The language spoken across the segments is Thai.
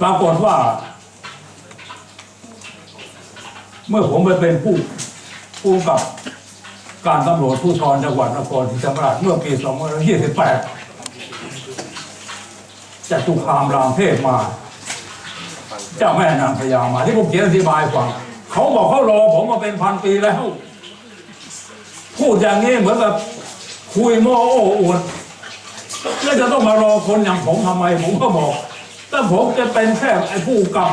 ปรากฏว่า เมื่อผมไปเป็นผู้ผู้กับการตำรวจผู้ทรจังหวัดนครศรีธรรมราชเมื่อปี 2528จะตุคามรามเทพมา เจ้าแม่นางพญามาที่ผมเขียนอธิบายฟังเขาบอกเขารอผมมาเป็นพันปีแล้ว พูดอย่างนี้เหมือนแบบคุยโม้โอ้อวดแล้วจะต้องมารอคนอย่างผมทำไมผมก็บอก ถ้าผมจะเป็นแค่ไอ้ผู้กำกับ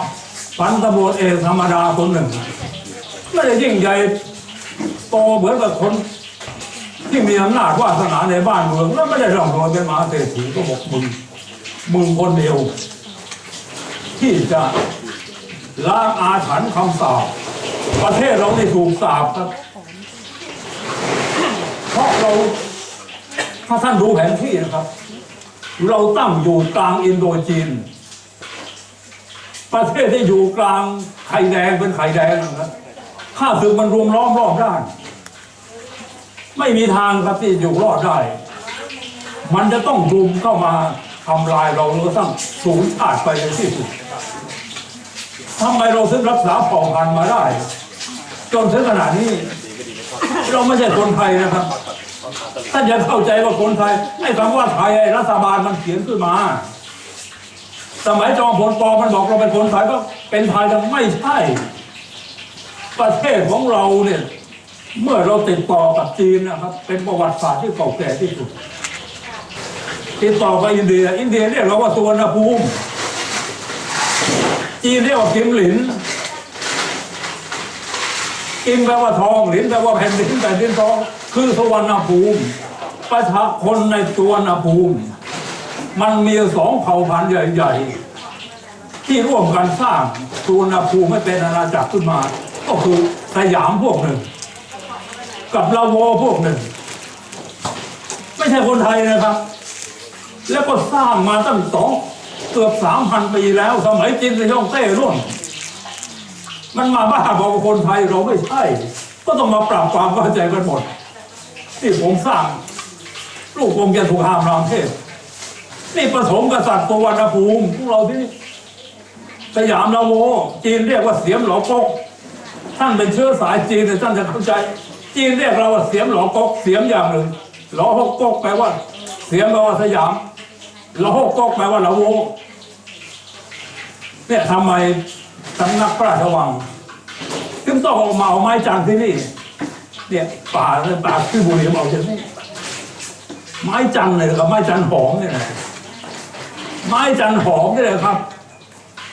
พันตำรวจเอกธรรมดาคนหนึ่ง ไม่ได้ยิ่งใหญ่โตเหมือนกับคนที่มีอำนาจวาสนาในบ้านเมืองแล้วไม่ได้ร่ำรวยเป็นมหาเศรษฐีก็บอกมึงมึงคนเดียว ที่จะล้างอาถรรพ์คำสาปประเทศเราได้ถูกสาปครับเพราะเราถ้าท่านดูแผนที่นะครับ เราตั้งอยู่กลางอินโดจีน ประเทศที่อยู่กลางไข่แดงเป็นไข่แดงนะครับข้าศึกมันรุมล้อมรอบด้าน ไม่มีทางครับที่อยู่รอดได้ มันจะต้องรุมเข้ามาทำลายเราแล้วก็ต้องสูญชาติไปในที่สุดทำไมเราถึงรักษาเผ่าพันธุ์มาได้ จนถึงขนาดนี้ เราไม่ใช่คนไทยนะครับท่านอย่าเข้าใจว่าคนไทยไอ้คำว่าไทยรัฐบาลมันเขียนขึ้นมา สมัยจอมพลปอมันบอกเราเป็นคนไทยก็เป็นไทยแต่ไม่ใช่ ประเทศของเราเนี่ย เมื่อเราติดต่อกับจีนนะครับ เป็นประวัติศาสตร์ที่เก่าแก่ที่สุด ติดต่อกับอินเดีย อินเดียเรียกเราว่าสุวรรณภูมิ จีนเรียกว่ากิมหลินกิมแปลว่าทองหลินแปลว่าแผ่นดินแผ่นดินทอง คือสุวรรณภูมิ ประชาคนในสุวรรณภูมิ มันมีสองเผ่าพันธุ์ใหญ่ ๆ ที่ร่วมกันสร้างสุวรรณภูมิให้เป็นอาณาจักรขึ้นมา ก็คือสยามพวกหนึ่ง กับลาโวพวกหนึ่ง ไม่ใช่คนไทยนะครับ แล้วก็สร้างมาตั้งสองเกือบสามพันปีแล้ว สมัยจีนในช่องเต้ร่วมมันมาบ้าบอกว่าคนไทยเราไม่ใช่ ก็ต้องมาปรับความเข้าใจกันหมดที่ผมสร้างลูกวงศ์จะถูกห้ามรามเทพ นี่ผสมกษัตริย์ตัววรรณภูมิพวกเราที่สยามลาโวจีนเรียกว่าเสียมหลอกกท่านเป็นเชื้อสายจีนแต่ท่านจะเข้าใจ จีนเรียกเราว่าเสียมหลอกกเสียมอย่างหนึ่งหลอกกกแปลว่า เสียมแปลว่าสยามหลอกกกแปลว่าละโวเนี่ยทำไมสำนักพระราชวังถึงต้องเอามาเอาไม้จันทร์ที่นี่เนี่ยป่าเนี่ยป่าที่บุรีเอาจากนี่ไม้จันทร์เลยกับไม้จันทร์หอมเนี่ยนะ ไม้จันหอมนี่แหละครับ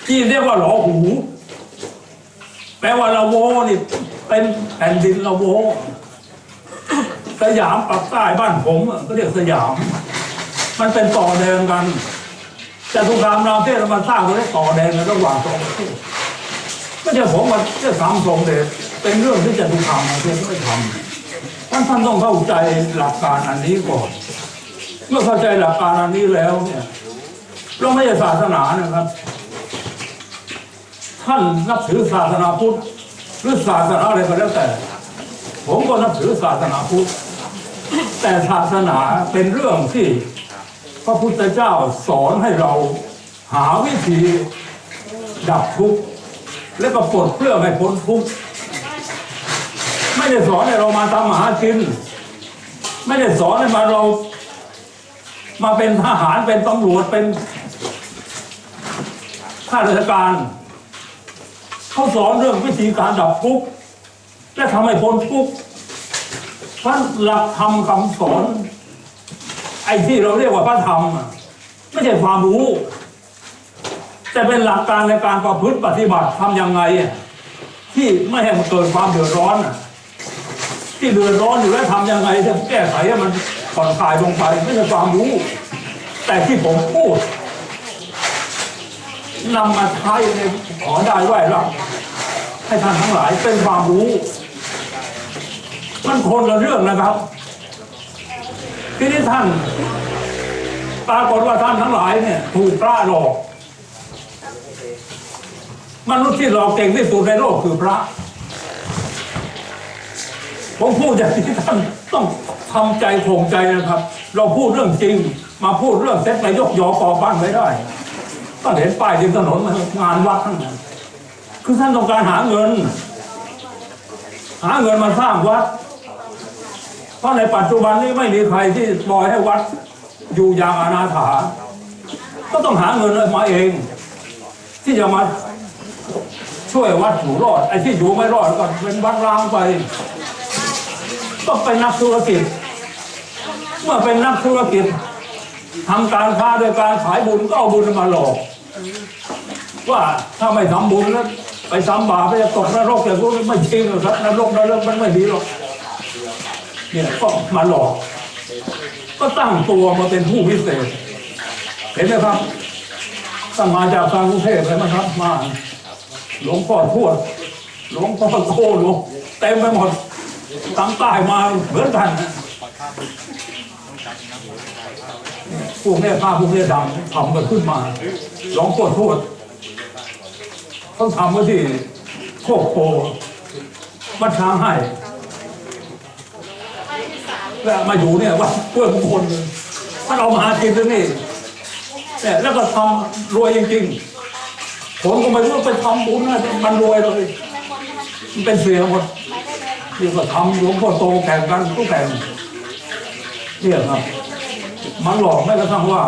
ที่เรียกว่าหลอหู แปลว่าละโวนี่เป็นแผ่นดินละโว สยามปักใต้บ้านผมก็เรียกสยาม มันเป็นต่อแดงกันแต่ทุกรามรามเทพมันสร้างตัวได้ต่อแดงกันระหว่างสองประเทศไม่ใช่ผมมาจะทำสมเด็จเป็นเรื่องที่จะทุกรามรามเทพไม่ทำท่านท่านต้องเข้าใจหลักการอันนี้ก่อน เมื่อเข้าใจหลักการอันนี้แล้วเนี่ย เราไม่ใช่ศาสนานะครับ ท่านนับถือศาสนาพุทธหรือศาสนาอะไรก็แล้วแต่ ผมก็นับถือศาสนาพุทธแต่ศาสนาเป็นเรื่องที่พระพุทธเจ้าสอนให้เราหาวิธีดับทุกข์และก็ปลดเปลื้อให้พ้นทุกข์ไม่ได้สอนให้เรามาทำมหากิน ไม่ได้สอนให้มาเรา มาเป็นทหารเป็นตำรวจเป็น ข้าราชการ เขาสอนเรื่องวิธีการดับทุกข์และทำให้พ้นทุกข์เพราะหลักธรรมคำสอน ไอ้ที่เราเรียกว่าพระธรรมไม่ใช่ความรู้ แต่เป็นหลักการในการประพฤติปฏิบัติทำยังไง ที่ไม่ให้มันเกิดความเดือดร้อนที่เดือดร้อนอยู่แล้วทำยังไงจะแก้ไขให้มันผ่อนคลายลงไปไม่ใช่ความรู้ แต่ที่ผมพูด นำมาใช้ในขอได้ไหวรับให้ท่านทั้งหลายเป็นความรู้ มันคนละเรื่องนะครับ ทีนี้ท่านปรากฏว่าท่านทั้งหลายเนี่ยถูกพระหลอกมนุษย์ที่หลอกเก่งที่สุดในโลกคือพระผมพูดอย่างที่ท่านต้องทำใจโคงใจนะครับ เราพูดเรื่องจริง มาพูดเรื่องเซ็ตนายกยอปอบ้านไม่ได้ ก็เห็นป้ายริมถนนมางานวัดทั้งนั้นคือท่านต้องการหาเงิน หาเงินมาสร้างวัด เพราะในปัจจุบันนี้ไม่มีใครที่ปล่อยให้วัดอยู่อย่างอนาถา ก็ต้องหาเงินมาเอง ที่จะมาช่วยวัดอยู่รอด ไอ้ที่อยู่ไม่รอดก็เป็นวัดร้างไปต้องเป็นนักธุรกิจ เมื่อเป็นนักธุรกิจ ทำการค้าโดยการขายบุญก็เอาบุญมาหลอก ว่าถ้าไม่ทำบุญแล้วไปทำบาปไปจะตกนรกอย่างนี้ไม่จริงหรอกครับนรกนรกมันไม่ดีหรอกเนี่ยก็มาหลอก ก็ตั้งตัวมาเป็นผู้พิเศษ เห็นไหมครับตั้งมาจากทางกรุงเทพเลยนะครับ มาหลวงพ่อทวดหลวงพ่อโคหลวงเต็มไปหมดตั้งใต้มาเหมือนกันนะพ วกเนี้ยผ้าพวกเนี้ยดำทำกันขึ้นมาหลวงพ่อทวดเขาทำไว้ที่โคกโพวัดช้างให้แล้วมาอยู่เนี่ยวัดเพื่อนคลเลยมันเอามาหากินที่นี่เนี่ยแล้วก็ทำรวยจริงๆผมก็ไม่รู้ว่าไปทำบุญนะมันรวยเลยมันเป็นเสียหมดนี่ก็ทำหลวงพ่อโตแข่งกันทุกแข่งเนี่ยครับ มันหลอกแม้กระทั่งว่า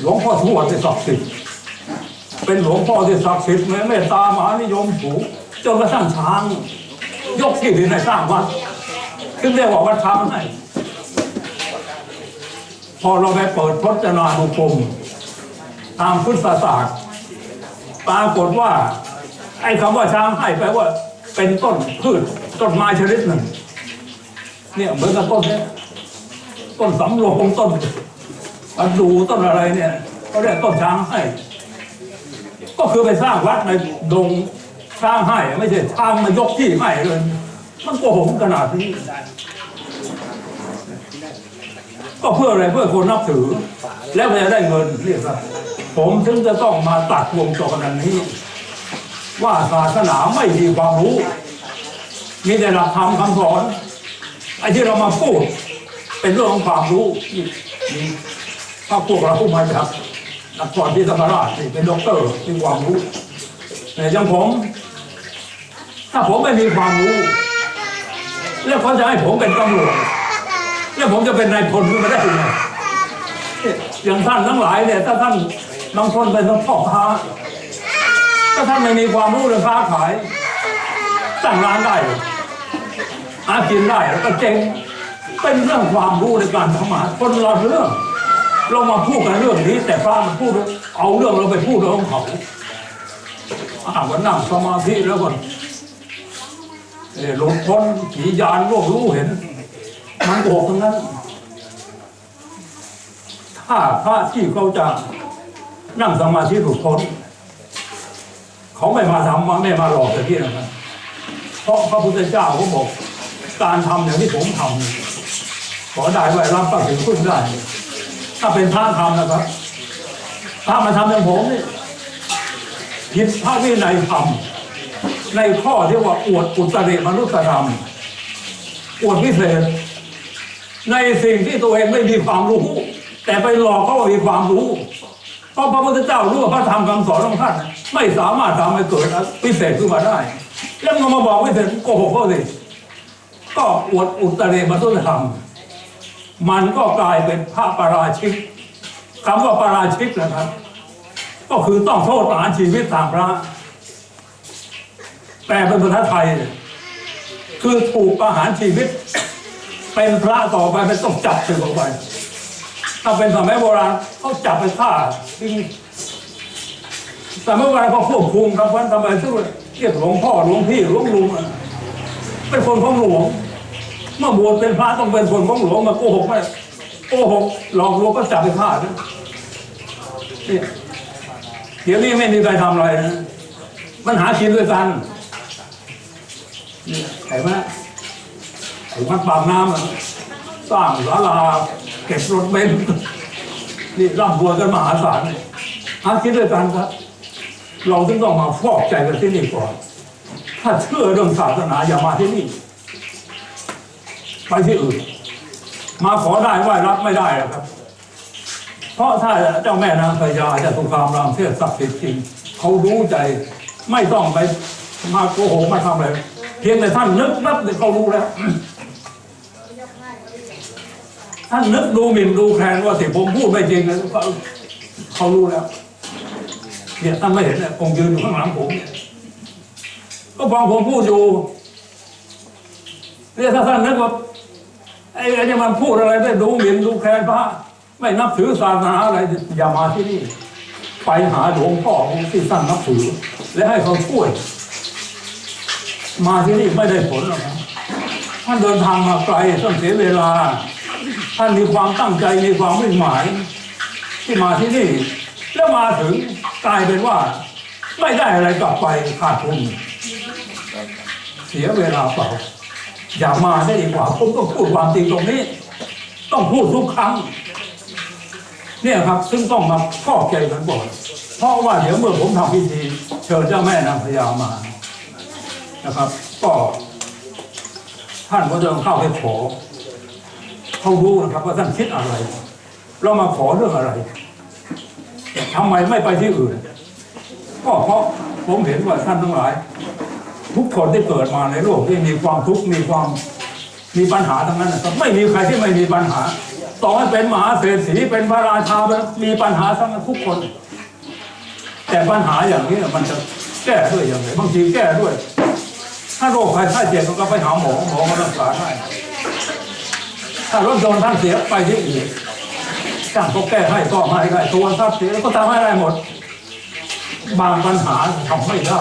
หลวงพ่อทวดที่ศักดิ์สิทธิ์เป็นหลวงพ่อที่ศักดิ์สิทธิ์แม้เมตตามหานิยมสูงจนกระทั่งช้าง ยกที่ดินในสร้างวัดขึ้นเรียกว่าวัดช้างให้พอเราไปเปิดพจนานุกรมตามพุทธศาสตร์ปรากฏว่า ไอ้คำว่าช้างให้แปลว่า เป็นต้นพืชต้นไม้ชนิดหนึ่ง เนี่ยเหมือนกับต้นเนี้ย ต้นสำโรงต้นประดูต้นอะไรเนี่ยเขาเรียกต้นช้างให้ ก็คือไปสร้างวัดในดงช้างให้ไม่ใช่ช้างมายกที่ให้เลยมันโกหกขนาดนี้ก็เพื่ออะไรเพื่อคนนับถือ แล้วจะได้เงินเรียกว่าผมถึงจะต้องมาตัดวงจรอันนี้ ว่าศาสนาไม่มีความรู้ มีแต่หลักธรรมคำสอนไอ้ที่เรามาพูด เป็นเรื่องของความรู้นี่นี่ถ้าพวกเราผู้มาจากนครที่ธรรมราชนี่เป็นด็อกเตอร์มีความรู้แต่ยังผม ถ้าผมไม่มีความรู้ แล้วเขาจะให้ผมเป็นตำรวจแล้วผมจะเป็นนายพลขึ้นมาได้ยังไงอย่างท่านทั้งหลายเนี่ยถ้าท่านบางคนเป็นพ่อค้าถ้าท่านไม่มีความรู้เรื่องค้าขายตั้งร้านได้เลยหากินได้แล้วก็เจ๊ง เป็นเรื่องความรู้ในการทำมาหาคนละเรื่องเรามาพูดกันเรื่องนี้ แต่พระมันพูดเอาเรื่องเราไปพูดเรื่องเขาอ่าวันนั่งสมาธิแล้วก็เอ่อหลงพ้นผียานโลกรู้เห็น มันโกหกทั้งนั้น ถ้าพระที่เขาจะนั่งสมาธิหลุดพ้นเขาไม่มาทำมาไม่มาหลอกแต่ที่นะครับเพราะพระพุทธเจ้าเขาบอก การทำอย่างที่ผมทำ ขอได้ไหว้รับก็ถึงขึ้นได้ ถ้าเป็นพระทำนะครับถ้ามาทำอย่างผมนี่ผิดพระวินัยธรรมในข้อที่ว่าอวดอุตริมนุษยธรรม อวดพิเศษ ในสิ่งที่ตัวเองไม่มีความรู้ แต่ไปหลอกเขาว่ามีความรู้เพราะพระพุทธเจ้ารู้ว่าพระธรรมคำสอนของท่านไม่สามารถทำให้เกิดพิเศษขึ้นมาได้ แล้วมันมาบอกพิเศษโกหกเขาสิก็อวดอุตริมนุษยธรรม มันก็กลายเป็นพระประราชิกคำว่าประราชิกนะครับ ก็คือต้องโทษประหารชีวิตตามพระแปลเป็นภาษาไทย คือถูกประหารชีวิต เป็นพระต่อไปเป็นต้องจับถึงออกไป ถ้าเป็นสมัยโบราณเขาจับไปฆ่าทิ้งแต่เมื่อวานเขาควบคุมครับวันทำไมถึงเรียกหลวงพ่อหลวงพี่หลวงลุงเป็นคนของหลวง เมื่อบวชเป็นพระต้องเป็นคนของหลวงมาโกหกไม่โกหกหลอกลวงก็จับไปฆ่านะเนี่ยเดี๋ยวนี้ไม่มีใครทำอะไรนะมันหากินด้วยกันนี่เห็นไหมไอ้วัดปากน้ำสร้างศาลาเก็บรถเบนซ์นี่ร่ำรวยกันมหาศาลเนี่ยหากินด้วยกันครับ เราถึงต้องมาฟอกใจกันที่นี่ก่อน ถ้าเชื่อเรื่องศาสนาอย่ามาที่นี่ ไปที่อื่น มาขอได้ไหวรับไม่ได้ครับ เพราะถ้าเจ้าแม่นางพญาจะตุคามรามเทพศักดิ์สิทธิ์จริงเขารู้ใจไม่ต้องไปมาโกหกมาทำอะไรเพียงแต่ท่านนึกนับเดี๋ยเขารู้แล้วท่านนึกดูหมิ่นดูแคลนว่าสิผมพูดไม่จริงนะเขาเขารู้แล้วเนี่ยท่านไม่เห็นเนี่ยผมยืนอยู่ข้างหลังผมเนี่ยก็ฟังผมพูดอยู่เนี่ยถ้าท่านนึกว่า ไอ้ไอ้เนี่ยมันพูดอะไรได้ดูหมิ่นดูแคลนพระไม่นับถือศาสนาอะไรอย่ามาที่นี่ ไปหาหลวงพ่อที่ท่านนับถือ และให้เขาช่วย มาที่นี่ไม่ได้ผลหรอกนะท่านเดินทางมาไกลต้องเสียเวลา ท่านมีความตั้งใจมีความมุ่งหมาย ที่มาที่นี่ แล้วมาถึงกลายเป็นว่า ไม่ได้อะไรกลับไปขาดทุนเสียเวลาเปล่า อย่ามาได้ดีกว่าผมต้องพูดความจริงตรงนี้ ต้องพูดทุกครั้ง เนี่ยครับ ซึ่งต้องมาข้อใจกันก่อนเพราะว่าเดี๋ยวเมื่อผมทำพิธีเชิญเจ้าแม่นางพญามานะครับ ก็ ท่านก็จะเข้าไปขอเขารู้นะครับ ว่าท่านคิดอะไร เรามาขอเรื่องอะไรทำไมไม่ไปที่อื่น ก็เพราะผมเห็นว่าท่านทั้งหลาย ทุกคนที่เกิดมาในโลกที่มีความทุกข์มีความมีปัญหาทั้งนั้นนะครับไม่มีใครที่ไม่มีปัญหา ต่อให้เป็นมหาเศรษฐีเป็นพระราชามีปัญหาทั้งนั้นทุกคน แต่ปัญหาอย่างนี้มันจะแก้ด้วยอย่างไรบางทีแก้ด้วย ถ้าโรคภัยไข้เจ็บมันก็ไปหาหมอหมอก็รักษาได้ถ้ารถยนต์ท่านเสียไปที่อื่นช่างก็แก้ให้ก็ให้ได้ตัวทรัพย์เสียก็ทำให้ได้หมด บางปัญหาทำไม่ได้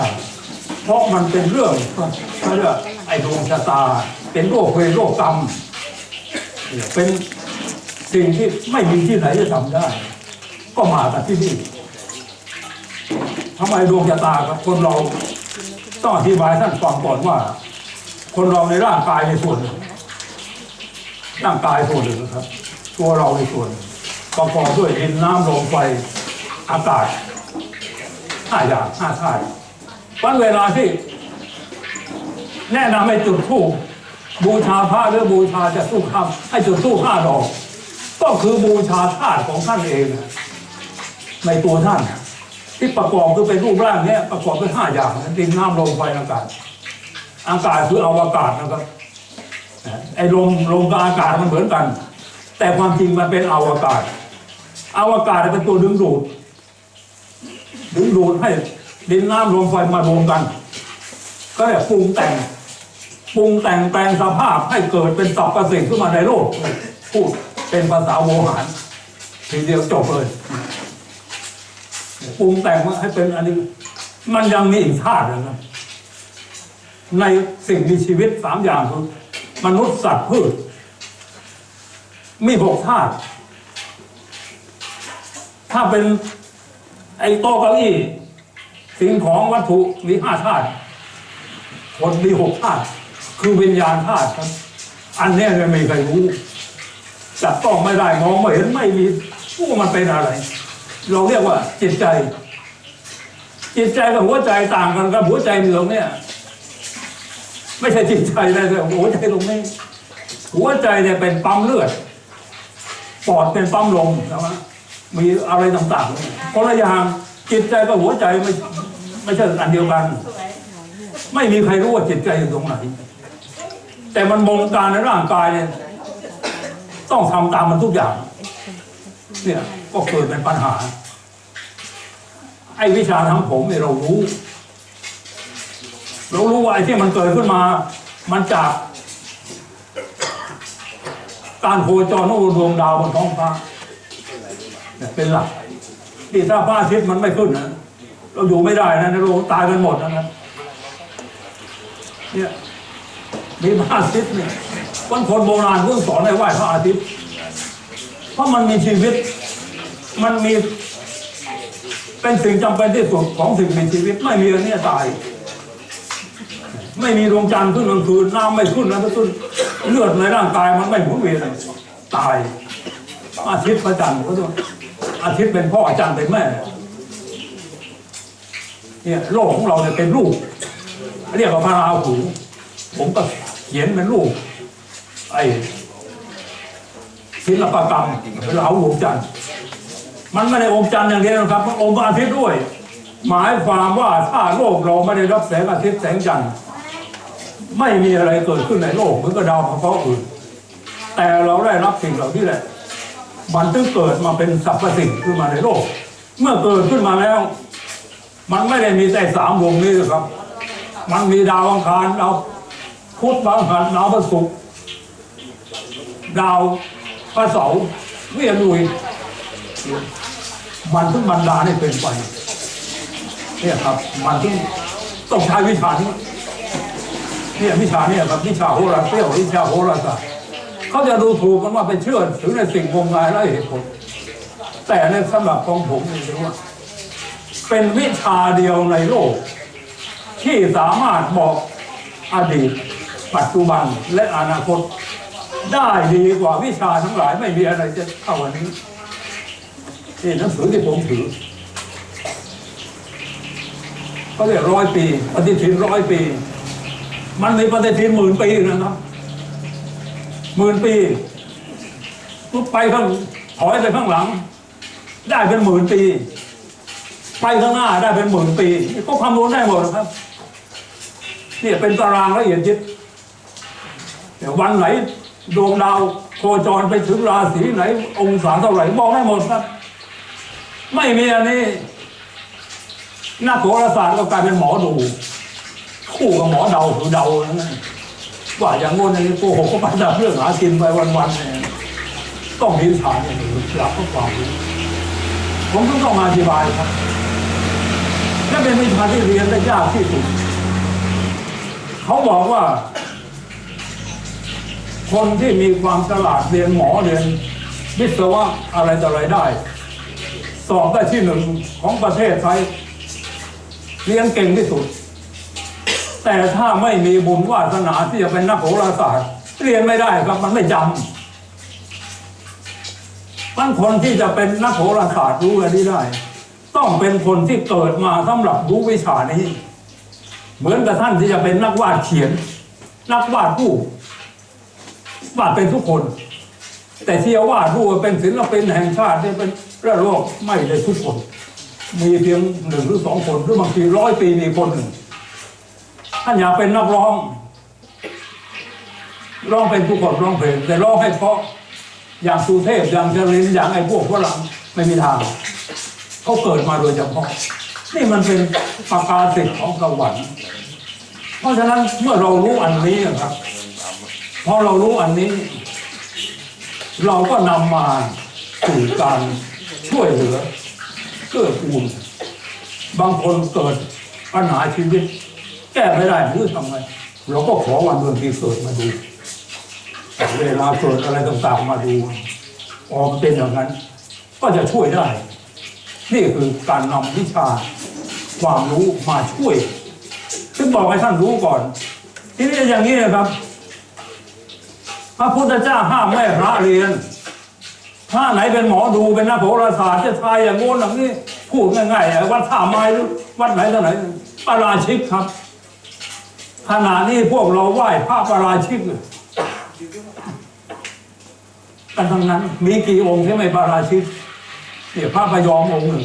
เพราะมันเป็นเรื่องเขาเรียกไอ้ดวงชะตา เป็นโรคเวรโรคกรรม เป็นสิ่งที่ไม่มีที่ไหนจะทำได้ ก็มากันที่นี่ทำไมดวงชะตากับคนเราต้องอธิบายท่านฟังก่อนว่า คนเราในร่างกายในส่วนร่างกายส่วนหนึ่งนะครับ ตัวเราในส่วนหนึ่งประกอบด้วยดินน้ำลมไฟอากาศห้าอย่างห้าธาตุ วันเวลาที่ แนะนำให้จุดธูปบูชาพระหรือบูชาจะสู้คำให้จุดธูปห้าดอก ก็คือบูชาธาตุของท่านเองในตัวท่าน ที่ประกอบคือเป็นรูปร่างเนี้ยประกอบด้วยห้าอย่างดินน้ำลมไฟอากาศ อากาศคืออวกาศนะครับไอ้ลมลมกับอากาศมันเหมือนกัน แต่ความจริงมันเป็นอวกาศอวกาศเป็นตัวดึงดูดดึงดูดให้ ดินน้ำลมไฟมารวมกัน ก็เรียกปรุงแต่งปรุงแต่งแปลงสภาพให้เกิดเป็นสรรพสิ่งขึ้นมาในโลก พูดเป็นภาษาโวหารทีเดียวจบเลยปรุงแต่งมาให้เป็นอันนี้ มันยังมีอีกธาตุนึงนะในสิ่งมีชีวิตสามอย่างคือมนุษย์สัตว์พืช มีหกธาตุถ้าเป็นไอ้โต๊ะเก้าอี้ สิ่งของวัตถุมีห้าธาตุคนมีหกธาตุคือวิญญาณธาตุครับ อันนี้ยไม่มีใครรู้จับต้องไม่ได้มองไม่เห็นไม่มีผู้มันเป็นอะไร เราเรียกว่าจิตใจ จิตใจกับหัวใจต่างกันกับหัวใจเหลืองเนี่ยไม่ใช่จิตใจนะแต่หัวใจตรงนี้หัวใจเนี่ยเป็นปั๊มเลือดปอดเป็นปั๊มลมใช่ไหมมีอะไรต่างๆคนละอย่าง จิตใจกับหัวใจไม่ไม่ใช่อันเดียวกัน ไม่มีใครรู้ว่าจิตใจอยู่ตรงไหน แต่มันบงการในร่างกายเนี่ยต้องทำตามมันทุกอย่าง เนี่ยก็เกิดเป็นปัญหา ไอ้วิชาทางผมเนี่ยเรารู้ เรารู้ว่าไอ้ที่มันเกิดขึ้นมา มันจาก การโคจรของดวงดาวบนท้องฟ้าเป็นหลัก ที่ถ้าพระอาทิตย์มันไม่ขึ้นนะเราอยู่ไม่ได้นะในโลกตายกันหมดนะครับเนี่ยมีพระอาทิตย์เนี่ยคนคนโบราณเพิ่งสอนให้ไหว้พระอาทิตย์ เพราะมันมีชีวิต มันมี เป็นสิ่งจำเป็นที่สุดของสิ่งมีชีวิต ไม่มีอันนี้ตาย ไม่มีดวงจันทร์ขึ้นกลางคืนน้ำไม่ขึ้นแล้วก็ขึ้นเลือดในร่างกายมันไม่หมุนเวียนตายอาทิตย์พระจันทร์ก็ต้อง อาทิตย์เป็นพ่ออาจารย์เป็นแม่เนี่ยโลกของเราเนี่ยเป็นรูปเรียกว่าพระราหูผมก็เขียนเป็นรูปไอ้ศิลปกรรมเป็นราหูดวงจันทร์มันไม่ได้องค์จันทร์อย่างเดียวนะครับ มันองค์อาทิตย์ด้วย หมายความว่าถ้าโลกเราไม่ได้รับแสงอาทิตย์แสงจันทร์ไม่มีอะไรเกิดขึ้นในโลกเหมือนกับดาวเคราะห์อื่นแต่เราได้รับสิ่งเหล่านี้แหละ มันถึงเกิดมาเป็นสรรพสิ่งขึ้นมาในโลก เมื่อเกิดขึ้นมาแล้ว มันไม่ได้มีแต่สามวงนี้นะครับ มันมีดาวอังคารดาวพุธดาวอังคารดาวพฤหัสดาวพระเสาร์เวียนลุยมันถึงบรรดาให้เป็นไปเนี่ยครับ มันถึงต้องใช้วิชานี้เนี่ยวิชาเนี่ยครับวิชาโหราเซี่ยววิชาโหราศาสตร์ เขาจะดูถูกกันว่าไปเชื่อถือในสิ่งงมงายและเหตุผล แต่ในสำหรับของผมนี่ถือว่าเป็นวิชาเดียวในโลก ที่สามารถบอกอดีต ปัจจุบันและอนาคต ได้ดีกว่าวิชาทั้งหลายไม่มีอะไรจะเท่าวันนี้นี่หนังสือที่ผมถือเขาเรียกร้อยปี ปฏิทินร้อยปี มันมีปฏิทินหมื่นปีนะครับ หมื่นปีไปข้างถอยไปข้างหลัง ได้เป็นหมื่นปี ไปข้างหน้าได้เป็นหมื่นปีก็คำนวณได้หมดครับเนี่ยเป็นตารางละเอียดยิบเดี๋ยววันไหนดวงดาวโคจรไปถึงราศีไหน องศาเท่าไหร่บอกได้หมดครับ ไม่มีอันนี้นักโหราศาสตร์ก็กลายเป็นหมอดู คู่กับหมอเดาคือเดานั่น ว่าอย่างโน้นอย่างนี้โกหกก็ไปดับเรื่องหากินไปวันๆเนี่ยต้องมีฐานอย่างนี้หลักก็ความรู้ผมต้องต้องมาอธิบายครับและเป็นวิชาที่เรียนได้ยากที่สุด เขาบอกว่า คนที่มีความฉลาดเรียนหมอเรียนวิศวะอะไรต่ออะไรได้ สอบได้ที่หนึ่งของประเทศไทยเรียนเก่งที่สุด แต่ถ้าไม่มีบุญวาสนาที่จะเป็นนักโหราศาสตร์เรียนไม่ได้ครับมันไม่จำมันคนที่จะเป็นนักโหราศาสตร์รู้อะไรนี้ได้ ต้องเป็นคนที่เกิดมาสำหรับรู้วิชานี้ เหมือนกับท่านที่จะเป็นนักวาดเขียน นักวาดรูปวาดเป็นทุกคน แต่ที่วาดรูปเป็นศิลปินแห่งชาติที่เป็นระโลกไม่ได้ทุกคน มีเพียงหนึ่งหรือสองคนหรือบางทีร้อยปีมีคนหนึ่ง ท่านอยากเป็นนักร้องร้องเป็นทุกคนร้องเพลงแต่ร้องให้เพราะอย่างสุเทพอย่างจรินอย่างไอ้พวกฝรั่งไม่มีทางเขาเกิดมาโดยเฉพาะนี่มันเป็นประกาศสิทธิ์ของสวรรค์เพราะฉะนั้นเมื่อเรารู้อันนี้นะครับพอเรารู้อันนี้ เราก็นำมาสู่การช่วยเหลือเกื้อกูลบางคนเกิดปัญหาชีวิต แก้ไม่ได้หรือทำไงเราก็ขอวันเดือนปีเกิดมาดูเวลาเกิดอะไรต่างๆมาดูออกเป็นอย่างนั้น ก็จะช่วยได้ นี่คือการนำวิชาความรู้มาช่วย ซึ่งบอกให้ท่านรู้ก่อน ทีนี้อย่างนี้นะครับ พระพุทธเจ้าห้ามไม่พระเรียน ถ้าไหนเป็นหมอดูเป็นนักโหราศาสตร์จะทายอย่างโน้นอย่างนี้พูดง่ายๆวัดท่าไม้หรือวัดไหนต่อไหนปาราชิกครับ ขณะนี้พวกเราไหว้พระปาราชิกกันทั้งนั้น มีกี่องค์ที่ไม่ปาราชิกเนี่ยพระพยอมองค์หนึ่ง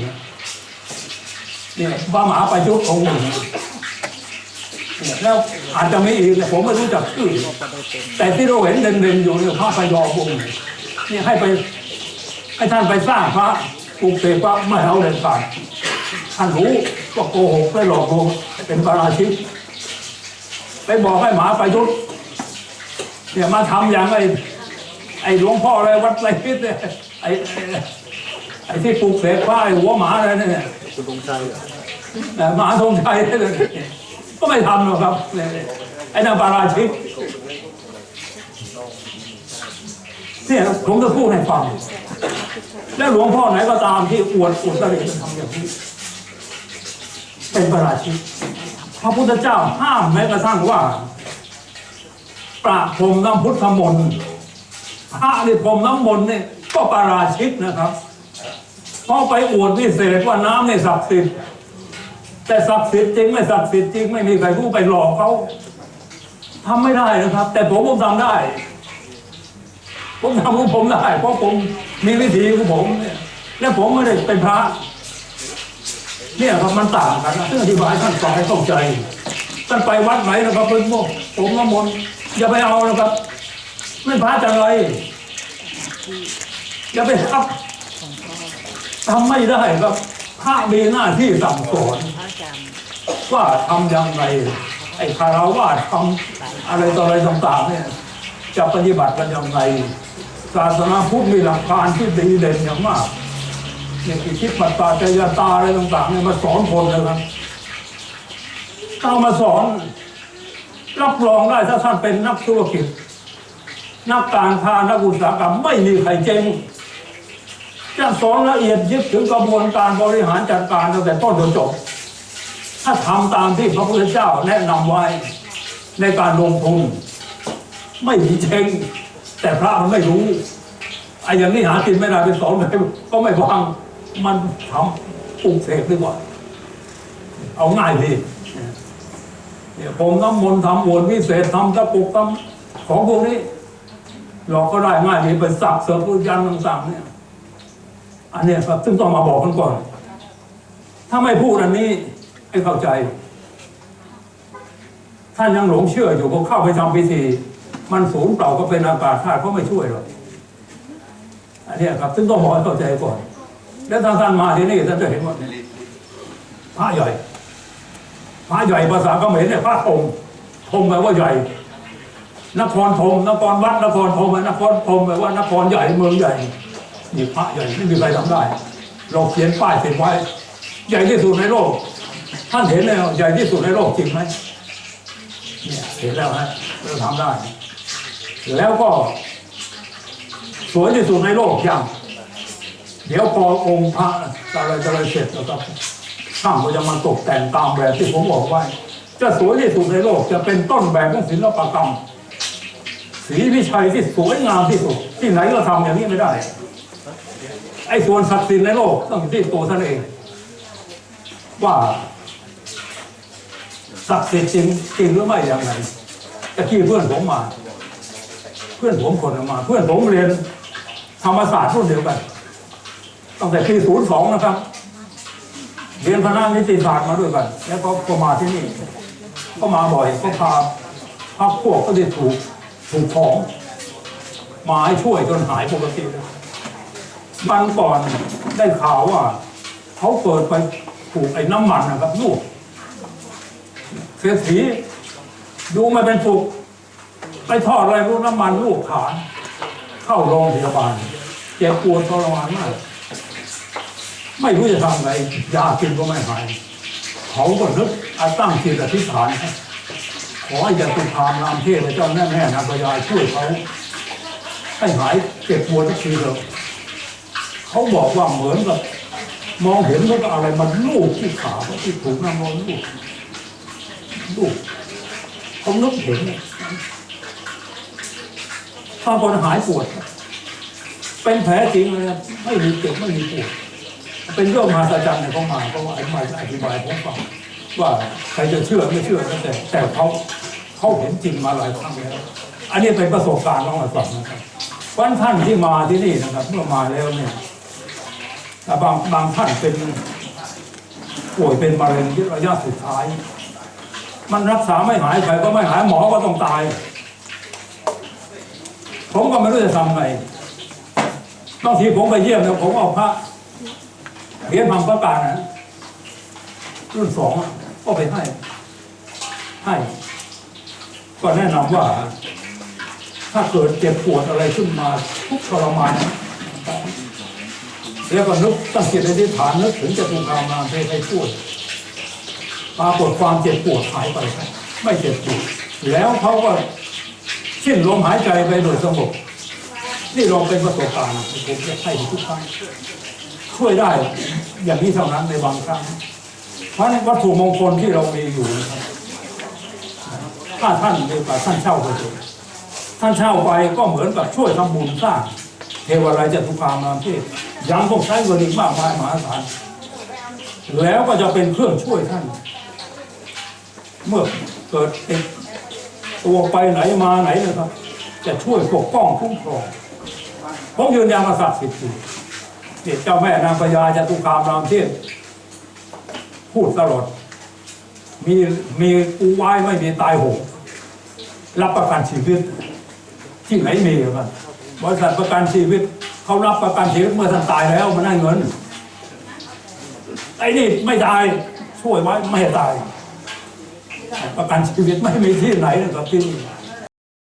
เนี่ยพระมหาประยุทธ์องค์หนึ่งเนี่ยแล้วอาจจะไมีอีกแต่ผมไม่รู้จักชื่อแต่ที่เราเห็นเด่นๆอยู่เนี่ยพระพยอมองค์นี่ให้ไปให้ท่านไปสร้างพระปลูกเสกพระไม่เอาเด็ดขาดท่านรู้ว่าโกหกไปหลอกลวงเป็นปาราชิก ไปบอกให้หมาไประยุทธ์เนี่ยมาทำอย่างไอ้ไอ้หลวงพ่ออะไรวัดไรพิษเนี่ยไอ้ไอ้ไอ้ที่ปลูกเสกพระไอ้หัวหมาอะไรเนี่ยคุณธงชัยเหรอแต่มาธงชัยเนี่ยก็ไม่ทำหรอกครับไอ้นางปาราชิกเนี่ยผมจะพูดให้ฟังแล้วหลวงพ่อไหนก็ตามที่อวดอุตริทำอย่างนี้เป็นประราชิก พระพุทธเจ้าห้ามแม้กระทั่งว่า ประพรมน้ำพุทธมนต์พระนี่พรมน้ำมนต์เนี่ยก็ประราชิกนะครับเพราะไปอวดวิเศษว่าน้ำเนี่ยศักดิ์สิทธิ์แต่ศักดิ์สิทธิ์จริงไม่ศักดิ์สิทธิ์จริงไม่มีใครรู้ไปหลอกเขาทำไม่ได้นะครับ แต่ผมผมทำได้ ผมทำของผมได้ เพราะผมมีวิธีของผมเนี่ยและผมไม่ได้เป็นพระ เนี่ยครับมันต่างกันนะซึ่งอธิบายท่านฟังให้เข้าใจท่านไปวัดไหนนะครับเป็นพวกผมน้ำมนอย่าไปเอานะครับ ไม่พระจะไรอย่าไปทับทำไม่ได้ครับพระมีหน้าที่สั่งสอนว่าทำยังไงไอ้คาราวาสทำอะไรต่ออะไรต่างๆเนี่ยจะปฏิบัติกันยังไงศาสนาพุทธมีหลักการที่ดีเด่นอย่างมาก เนี่ยที่คิดปัตตาจยตาอะไรต่างๆเนี่ยมาสอนคนนะครับเอามาสอนรับรองได้ถ้าท่านเป็นนักธุรกิจ นักการค้านักอุตสาหกรรมไม่มีใครเจ๊งจะสอนละเอียดยิบถึงกระบวนการบริหารจัดการตั้งแต่ต้นจนจบ ถ้าทำตามที่พระพุทธเจ้าแนะนำไว้ในการลงทุนไม่มีเจ๊งแต่พระมันไม่รู้ไอ้อย่างนี้หากินไม่ได้เป็นสอนไปก็ไม่ฟัง มันทำปลุกเสกดีกว่า เอาง่ายดีเนี่ยผมน้ำมนต์ทำอวดวิเศษทำตะปุกทำของพวกนี้ เราก็ได้ง่ายดีเป็นสักเสริมพุทธยันต่างๆเนี่ย อันเนี้ยครับซึ่งต้องมาบอกกันก่อน ถ้าไม่พูดอันนี้ให้เข้าใจ ท่านยังหลงเชื่ออยู่พอเข้าไปทำพิธี มันสูญเปล่าก็เป็นอากาศธาตุเขาไม่ช่วยหรอกอันเนี้ยครับ ซึ่งต้องบอกให้เข้าใจก่อน แล้วถ้านท่านมาที่นี่ท่านจะเห็นว่าเนี่พระใหญ่พระใหญ่ภาษาเขมรเนี่ยพระธงธงแปลว่าใหญ่ นครธมนครวัดนครธมนครธมแปลว่านครใหญ่เมืองใหญ่นี่พระใหญ่ไม่มีใครทำได้ เราเขียนป้ายเขียนไว้ ใหญ่ที่สุดในโลก ท่านเห็นแล้วใหญ่ที่สุดในโลกจริงไหมเนี่ยเห็นแล้วฮะเราทำได้ แล้วก็สวยที่สุดในโลกยัง เดี๋ยวพอองค์พระอะไรจะอะไรเสร็จแล้วก็ช่างก็จะมาตกแต่งตามแบบที่ผมบอกไว้ จะสวยที่สุดในโลกจะเป็นต้นแบบของศิลปกรรมศรีวิชัยที่สวยงามที่สุด ที่ไหนก็ทำอย่างนี้ไม่ได้ ไอ้ส่วนศักดิ์สิทธิ์ในโลกต้องที่ตัวท่านเอง ว่าศักดิ์สิทธิ์จริงจริงหรือไม่อย่างไรตะกี้เพื่อนผมมา เพื่อนผมคนมา เพื่อนผมเรียนธรรมศาสตร์รุ่นเดียวกัน ตั้งแต่ปีศูนย์สองนะครับ เรียนคณะนิติศาสตร์มาด้วยกัน แล้วก็ก็มาที่นี่ ก็มาบ่อยก็พาพักพวกก็ได้ถูกถูกของมาให้ช่วยจนหายปกติเลยวันก่อนได้ข่าวว่า เขาเปิดไปถูกไอ้น้ำมันนะครับลูกเสียสีดูมาเป็นสุกไปทอดอะไรรู้น้ำมันลูกขาเข้าโรงพยาบาลเจ็บปวดทรมานมาก ไม่รู้จะทำไงยากินก็ไม่หายเขาก็นึกอาตั้งจิตอธิษฐานขอให้ยาตุพามนามเทพเจ้าแม่แม่นางพญาช่วยเขาให้หายเจ็บปวดทุกทีเถอะเขาบอกว่าเหมือนกับมองเห็นว่าอะไรมันลูกที่ขาที่ถูกน้ำร้อนลูกลูกเขานึกเห็นถ้าคนหายปวด เป็นแผลจริงเลยไม่มีเจ็บไม่มีปวด เป็นเรื่องมหัศจรรย์เนี่ยเขามาเพราะว่าไอธิบายอธิบายผมฟังว่าใครจะเชื่อไม่เชื่อก็แต่แต่เขาเขาเห็นจริงมาหลายครั้งแล้ว อันนี้เป็นประสบการณ์ของเราสองนะครับวันท่านที่มาที่นี่นะครับ เมื่อมาแล้วเนี่ยแต่บางบางท่านเป็นป่วยเป็นมะเร็งระยะสุดท้าย มันรักษาไม่หายใครก็ไม่หายหมอก็ต้องตาย ผมก็ไม่รู้จะทำไงบางทีผมไปเยี่ยมเนี่ยผมเอาพระ เหรียญพังประกาศนะรุ่นสองก็ไปให้ ให้ ก็แนะนำว่า ถ้าเกิดเจ็บปวดอะไรขึ้นมาทุกทรมานแล้วก็นึกตั้งจิตอธิษฐานนึกถึงจะตุคามนามเทให้ช่วยปรากฏความเจ็บปวดหายไป ไม่เจ็บปวดแล้วเขาก็สิ้นลมหายใจไปโดยสงบนี่ลองเป็นประสบการณ์ผมจะให้ทุกครั้ง ช่วยได้ อย่างนี้เท่านั้นในบางครั้ง เพราะฉะนั้นวัตถุมงคลที่เรามีอยู่ถ้าท่านมีโอกาสท่านเช่าไปท่านเช่าไปก็เหมือนกับช่วยทำบุญสร้างเทวราชจตุคามนามเทพยังต้องใช้เงินอีกมากมายมหาศาลแล้วก็จะเป็นเครื่องช่วยท่าน เมื่อเกิดติดตัวไปไหนมาไหนนะครับ จะช่วยปกป้องคุ้มครองผมยืนยันว่าศักดิ์สิทธิ์ ที่เจ้าแม่นางพญาจตุคามรามเทพพูดตลอด มีมีกูไว้ไม่มีตายโหงรับประกันชีวิต ที่ไหนมีกันบริษัทประกันชีวิตเขารับประกันชีวิตเมื่อท่านตายแล้วมันได้เงินไอ้นี่ไม่ตายช่วยไว้ไม่ตาย ประกันชีวิตไม่มีที่ไหนนะครับที่นี่